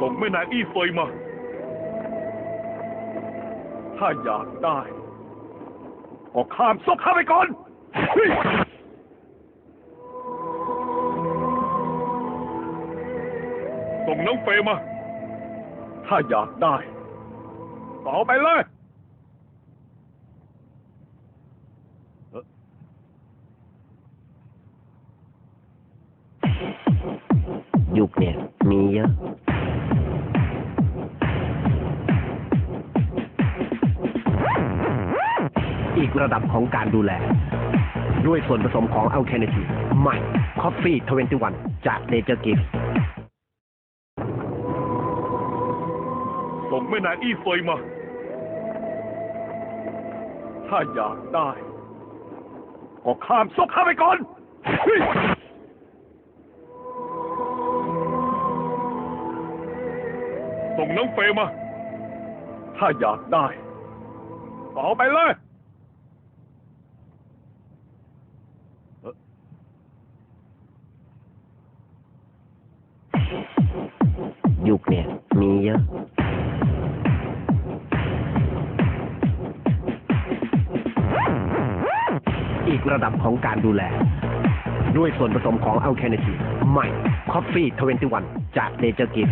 ส่งแม่นางอี้เฟยมา ถ้าอยากได้ ก็ข้ามซกข้าไปก่อน ส่งน้องเฟยมา ถ้าอยากได้ ต่อไปเลยยุคเนี่ยมีเยอะ อีกระดับของการดูแล ด้วยส่วนผสมของอัลแคเนทีใหม่คอฟฟี่21 จากเนเจอร์กิฟส่งแม่นางอี้เฟยมา ถ้าอยากได้ ก็ข้ามซกข้าไปก่อน ส่งน้องเฟยมา ถ้าอยากได้ ต่อไปเลย ยุคเนี่ย มีเยอะอีกระดับของการดูแล ด้วยส่วนผสมของอัลแคเนทีใหม่คอฟฟี่21จากเนเจอร์กิฟ